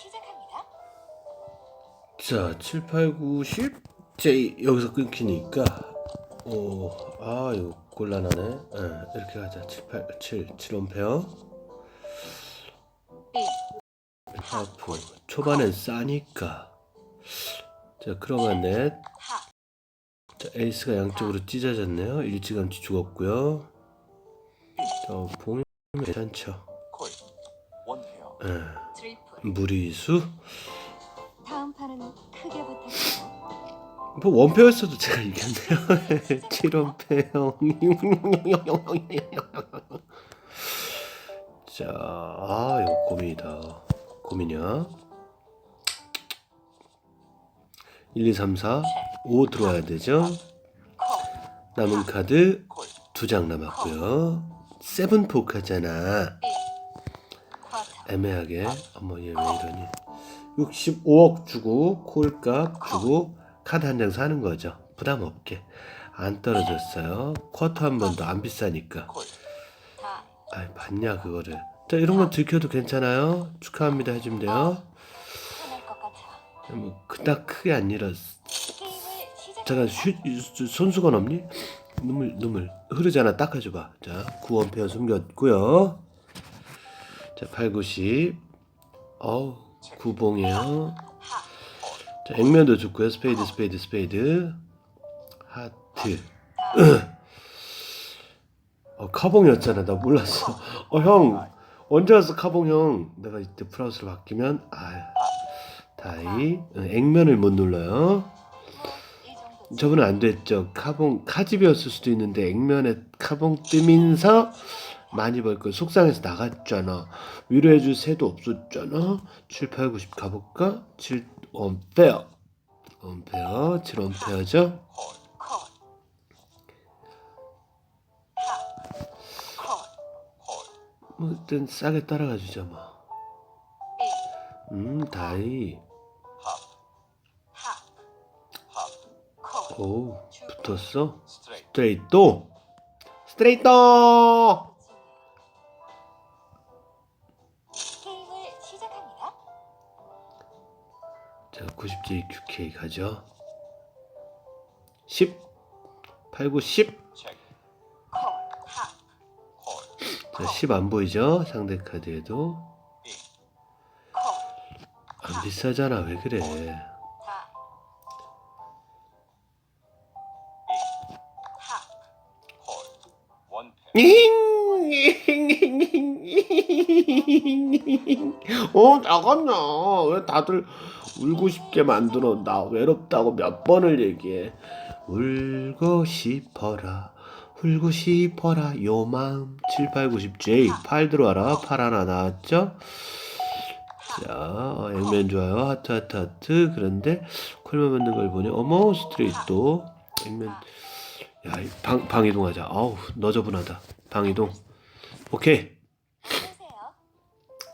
시작합니다. 자, 7, 8, 9, 10. 제 여기서 끊기니까 오, 아, 이거 곤란하네. 예, 이렇게 가자. 7, 8, 7, 7원페어. 1, 하프. 초반엔 싸니까. 자, 크로마 넷. 하, 자, 에이스가 양쪽으로 찢어졌네요. 일찌감치 죽었고요. 자, 보면 괜찮죠. 콜 원페어 예, 트리플. 무리수. 다음 판은 크게 부탁해요. 뭐 원페어였어도 제가 이겼네요. 7원페어. 자, 아, 이거 고민이다. 고민이야. 1, 2, 3, 4, 5 들어와야 되죠. 콜, 남은 카드 콜두장 남았고요. 세븐 포카잖아. 애매하게. 어머, 얘왜 이러니. 65억 주고, 콜값 주고, 카드 한 장 사는 거죠. 부담 없게. 안 떨어졌어요. 쿼터 한 번도 안 비싸니까. 아이, 봤냐, 그거를. 자, 이런 건 들켜도 괜찮아요. 축하합니다 해주면 돼요. 뭐, 그닥 크게 안 잃었. 잠깐, 슈, 슈- 손수건 없니? 눈물, 눈물. 흐르잖아. 닦아줘봐. 자, 9원페어 숨겼고요. 자, 8, 9, 10. 어우, 구봉이에요. 하, 자, 액면도 좋고요. 스페이드, 스페이드, 스페이드. 하트. 어, 카봉이었잖아. 나 몰랐어. 어, 형. 언제 왔어, 카봉 형? 내가 이때 플러스로 바뀌면, 아 다이. 응, 액면을 못 눌러요. 저번에 안 됐죠. 카봉, 카집이었을 수도 있는데, 액면에 카봉 뜨면서 많이 벌 거. 속상해서 나갔잖아. 위로해줄 새도 없었잖아. 7, 8, 9, 10 가볼까? 7, 원페어. 원페어, 7 원페어죠? 콜 콜. 하, 콜. 콜 뭐, 일단 싸게 따라가 주자, 뭐. 1, 음, 다이. 오, 붙었어? 스트레이트 스트레이트! 스트레이트! 자, 90J QK 가죠. 10, 8, 9, 10. 체크 콜. 하, 콜 자, 10 안 보이죠? 상대 카드에도. 콜. 안 비싸잖아, 왜 그래. 어, 나갔나? 왜 다들 울고 싶게 만들어? 나 외롭다고 몇 번을 얘기해. 울고 싶어라. 울고 싶어라. 요 마음. 7, 8, 9, 10J. 8 들어와라. 8 하나 나왔죠? 자, 액면 좋아요. 하트, 하트, 하트. 그런데, 콜만 만든 걸 보니, 어머, 스트레이트 또. 액면. 야, 이 방, 방 이동하자. 아우, 너저분하다. 방 이동. 오케이.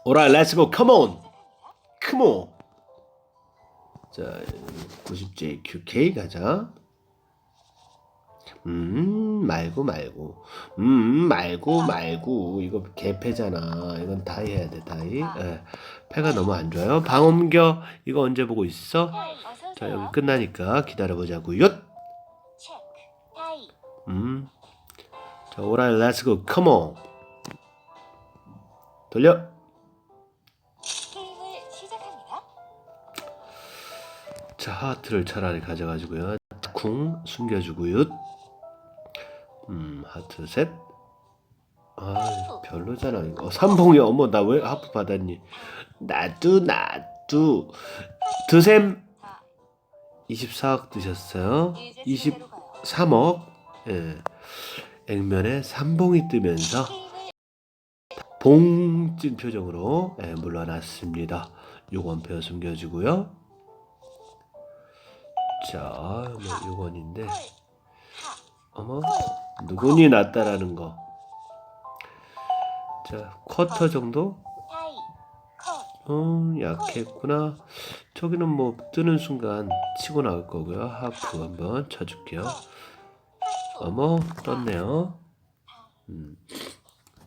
오라, 렛츠고, 컴온! 컴온! 자, 90J QK 가자. 음, 말고, 말고. 음, 말고, 말고. 이거 개패잖아. 이건 다이 해야 돼, 다이. 예. 패가 너무 안 좋아요. 방 옮겨. 이거 언제 보고 있어? 어서 자, 오세요. 여기 끝나니까 기다려보자고. 요! 음. 자, 오라, 렛츠고, 컴온! 돌려! 자, 하트를 차라리 가져가지고요. 쿵 숨겨주고요. 음, 하트 셋. 아, 별로잖아 이거. 어, 삼봉이 어머 나 왜 하프 받았니? 나도 나도 드셈 다. 24억 드셨어요. 이제 제대로 가요. 23억. 예. 액면에 삼봉이 뜨면서 봉찐 표정으로 예, 물러났습니다. 요건 페어 숨겨주고요. 자, 뭐 요건인데. 어머 콜. 누구니 낫다라는 거. 자 쿼터 정도? 다이. 콜. 음 약했구나. 저기는 뭐 뜨는 순간 치고 나올 거고요. 하프 한번 쳐줄게요. 어머 떴네요. 음.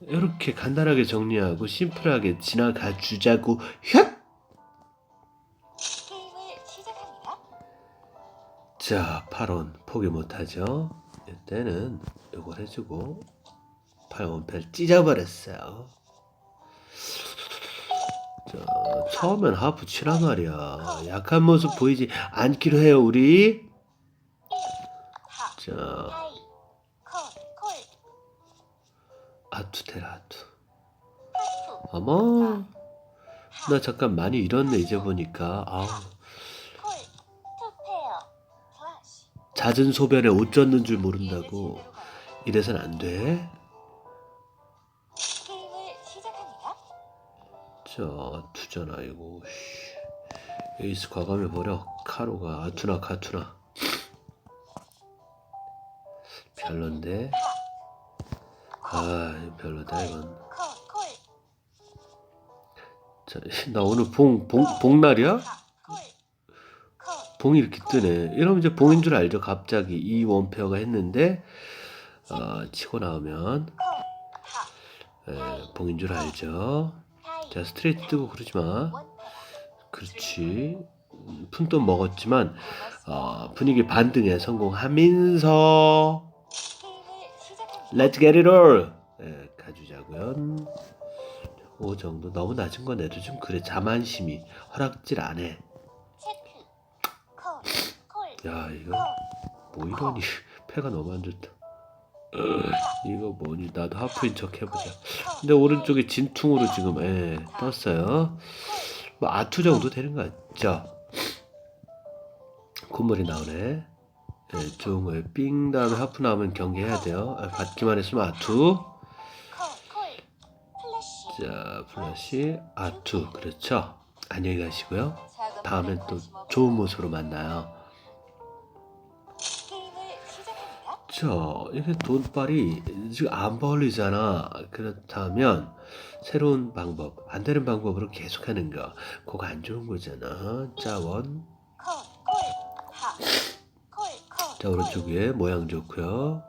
이렇게 간단하게 정리하고 심플하게 지나가 주자고 혓 자, 8원 포기 못하죠. 이때는 이걸 해주고 8원패를 찢어버렸어요. 자, 처음엔 하프 치란 말이야. 약한 모습 보이지 않기로 해요, 우리. 하 자, 아투 테라 아투. 어머, 나 잠깐 많이 잃었네 이제 보니까. 아우, 잦은 소변에 옷 젖는 줄 모른다고. 이래선 안 돼. 자, 투잖아 이거. 씨. 에이스 과감해 버려. 카로가 아투나 카투나. 별론데. 아, 별로다 이건. 자, 나 오늘 봉, 봉, 봉날이야? 봉이 이렇게 뜨네. 이러면 이제 봉인 줄 알죠. 갑자기 이 원페어가 했는데, 어, 치고 나오면, 하 에, 봉인 줄 알죠. 자, 스트레이트 뜨고 그러지 마. 그렇지. 음, 푼돈 먹었지만, 어, 분위기 반등에 성공하면서. Let's get it all! 예, 가주자고요. 5 정도 너무 낮은 건 애도 좀 그래. 자만심이 허락질 안 해. 야, 이거 뭐 이러니 패가 너무 안 좋다. 어, 이거 뭐니? 나도 하프인 척 해보자. 근데 오른쪽에 진퉁으로 지금 예, 떴어요. 뭐 아투 정도 되는 거 같죠? 콧물이 나오네. 예, 거예요. 삥 다음에 하프 나오면 경계해야 돼요. 아, 받기만 했으면 아투. 플래시 자, 플러시 아투. 그렇죠? 안녕히 가시고요. 다음엔 또. 좋은 모습으로 만나요. 자, 이게 돈빨이 지금 안 벌리잖아. 그렇다면 새로운 방법, 안 되는 방법으로 계속하는 거, 그거 안 좋은 거잖아. 자, 원. 콜콜 하콜콜 자, 오른쪽 위에 모양 좋고요.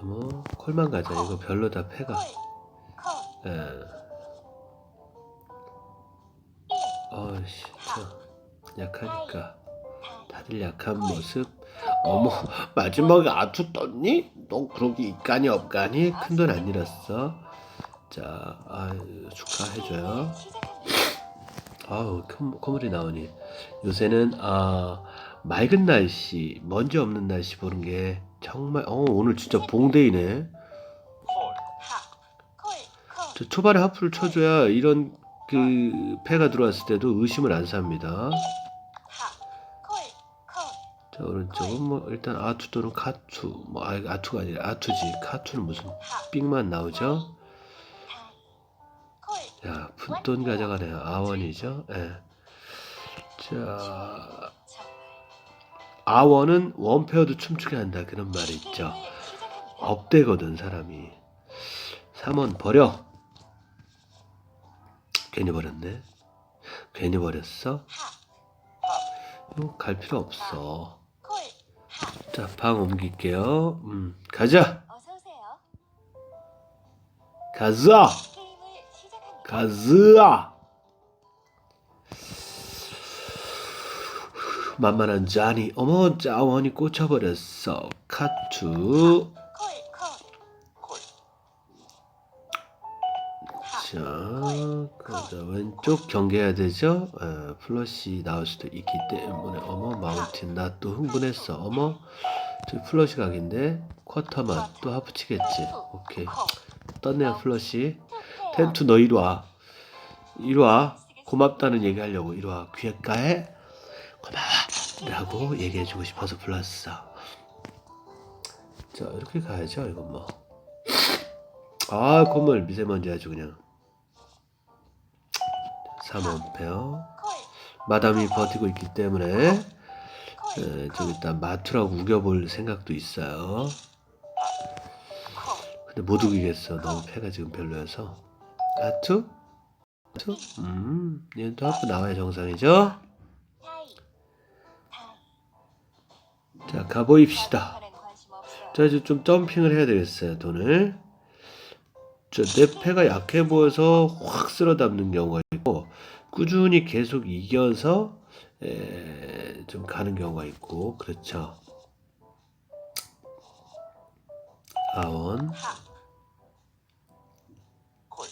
어머, 콜만 가자. 이거 별로다, 패가. 예. 어이씨, 저 약하니까. 다들 약한 모습. 어머, 마지막에 아투 떴니? 너 그러기 있가니 없가니? 큰돈안 잃었어. 자, 아 축하해줘요. 아우, 콧- 콧물이 나오니. 요새는, 아, 맑은 날씨, 먼지 없는 날씨 보는 게 정말, 어, 오늘 진짜 하콜콜 저 초반에 하프를 쳐줘야 이런 그 패가 들어왔을 때도 의심을 안 삽니다. 자 오른쪽은 뭐 일단 아투 또는 카투 뭐 아, 아투가 아니라 아투지 카투는 무슨 삑만 나오죠? 콜야 푼돈 가져가네요 아원이죠? 예. 자 아원은 원페어도 춤추게 한다 그런 말이 있죠. 업되거든 사람이 3원 버려 괜히 버렸네 괜히 버렸어 이거 갈 필요 없어 콜 자 방 옮길게요. 음 가자. 오세요. 가자. 가즈아 만만한 자니 어머 짜원이 꽂혀버렸어. 카투 자, 그자 왼쪽 경계해야 되죠? 어, 플러시 나올 수도 있기 때문에 어머 마운틴 나 또 흥분했어. 어머 저 플러시 각인데 쿼터만 또 하프 치겠지. 오케이. 콜 떴네요 플러시. 텐투 너 이리 와. 이리 와. 고맙다는 얘기 하려고. 이리 와. 귀에까에 고마워. 라고 얘기해주고 싶어서 불렀어. 자 이렇게 가야죠 이건 뭐아 콧물 미세먼지 아주 그냥 3원페어 콜. 마담이 버티고 있기 때문에 콜. 에, 좀 일단 마투라고 우겨볼 생각도 있어요. 콜 근데 못 우기겠어. 너무 패가 지금 별로여서. 아투? 아투? 음 얘는 또 한번 나와야 정상이죠? 자 가보입시다. 자 이제 좀 점핑을 해야 되겠어요 돈을. 저 내 패가 약해 보여서 확 쓸어 담는 경우가 있고 꾸준히 계속 이겨서 에, 좀 가는 경우가 있고 그렇죠. 콜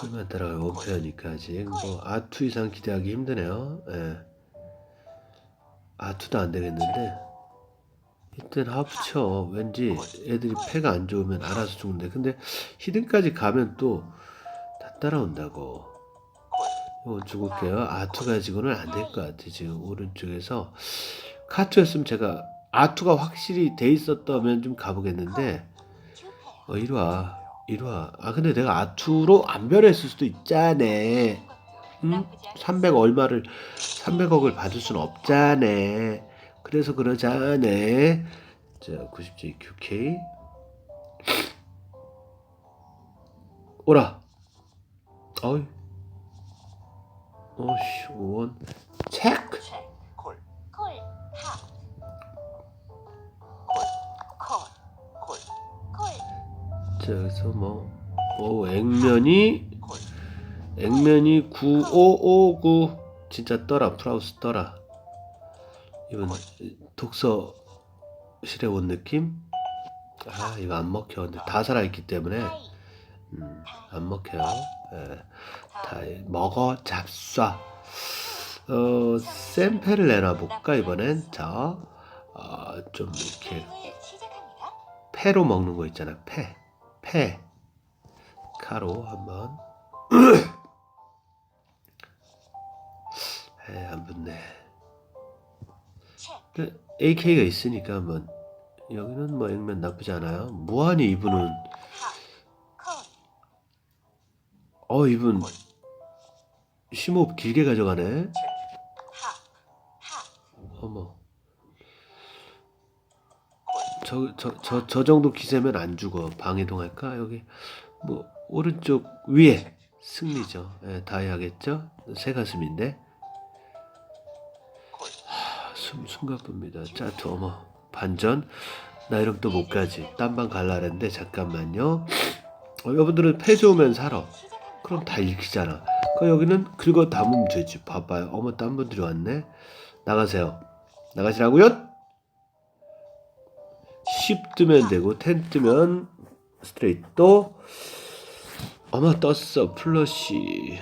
풀만 따라가고 원페어니까 아직 뭐 아투 이상 기대하기 힘드네요. 예. 아투도 안 되겠는데 이땐 하프 쳐. 왠지 애들이 패가 안 좋으면 알아서 죽는데 근데 히든까지 가면 또 다 따라온다고. 콜, 이건 죽을게요. 아투 가지고는 안 될 것 같아 지금 오른쪽에서 카투였으면 제가 아투가 확실히 돼 있었다면 좀 가보겠는데 어 이리 와 이리 와. 아 근데 내가 아투로 안 변했을 수도 있잖아. 않아 300 얼마를 300억을 받을 순 없잖아. 그래서 그러잖아. 자, 90J QK. 오라. 어이. 어씨, 원. 체크. 체크 콜, 콜하 콜, 콜 콜, 콜 자, 그래서 뭐, 오, 액면이, 콜, 액면이 9559. 진짜 떠라, 프라우스 떠라. 이건 독서실에 온 느낌? 아, 이거 안 먹혀. 근데 다 살아있기 때문에, 음, 안 먹혀요. 예. 다다 먹어 잡쏴. 어, 샘페를 내놔볼까 이번엔 자, 어, 좀 이렇게 패로 먹는 거 있잖아. 패, 패, 카로 한번. 에, 안 붙네. 그 AK가 있으니까 한번 여기는 뭐 액면 나쁘지 않아요. 무한히 이분은 어 이분 심호흡 길게 가져가네. 어머. 저, 저, 저, 저 정도 기세면 안 죽어. 방해동할까? 여기, 뭐, 오른쪽 위에 승리죠. 예, 다 해야겠죠? 새 가슴인데. 숨, 숨가쁩니다. 짜투, 어머. 반전. 나 이러면 또 못 가지. 딴방 갈라는데, 잠깐만요. 어, 여러분들은 패 좋으면 살아. 그럼 다 읽히잖아. 그 여기는 긁어 담으면 되지. 봐봐요. 어머, 딴 분들이 왔네. 나가세요. 나가시라고요? 10 뜨면 되고 10 뜨면 스트레이트 또 어머 떴어 플러시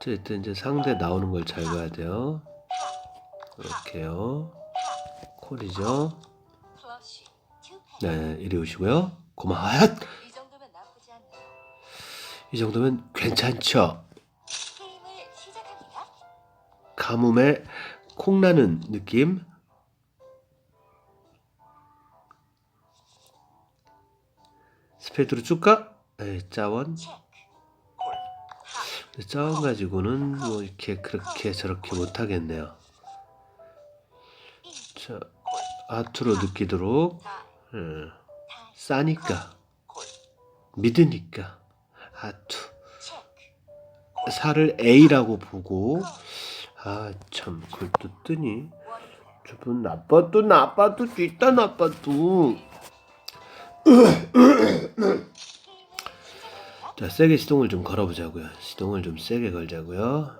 자 일단 이제 상대 나오는 걸 잘 봐야 돼요. 이렇게요. 콜이죠? 네 이리 오시고요. 고마워요. 이 정도면 괜찮죠? 가뭄에 콩나는 느낌? 스페이드로 쭉 가? 에이 짜원. 콜, 하 짜원 가지고는 뭐 이렇게 그렇게 저렇게 못하겠네요. 자 아투로 느끼도록 다 음, 다 싸니까 콜, 믿으니까 아투 살을 A라고 보고 아 참 그걸 또 뜨니? 저분 나빠도 나빠도 뒷다 나빠도 자 세게 시동을 좀 걸어보자고요. 시동을 좀 세게 걸자고요.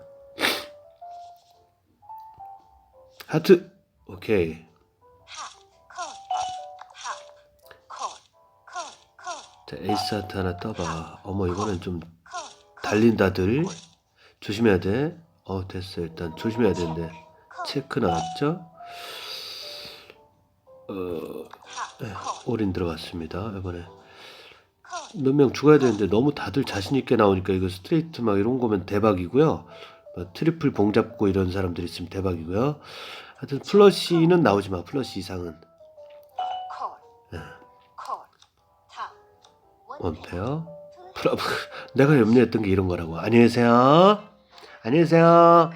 하트. 오케이. 자 에이스 하트 하나 떠봐. 어머 이거는 좀콜 달린다들. 조심해야 돼 어 됐어. 일단 조심해야 되는데. 체크 나왔죠? 어 네, 올인 들어갔습니다 이번에. 콜 몇 명 죽어야 되는데 너무 다들 자신 있게 나오니까 이거 스트레이트 막 이런 거면 대박이고요. 뭐 트리플 봉 잡고 이런 사람들 있으면 대박이고요. 하여튼 플러시는 나오지 마. 플러시 이상은 콜 네. 원페어. 프로 내가 염려했던 게 이런 거라고. 안녕히 계세요. 안녕히 계세요.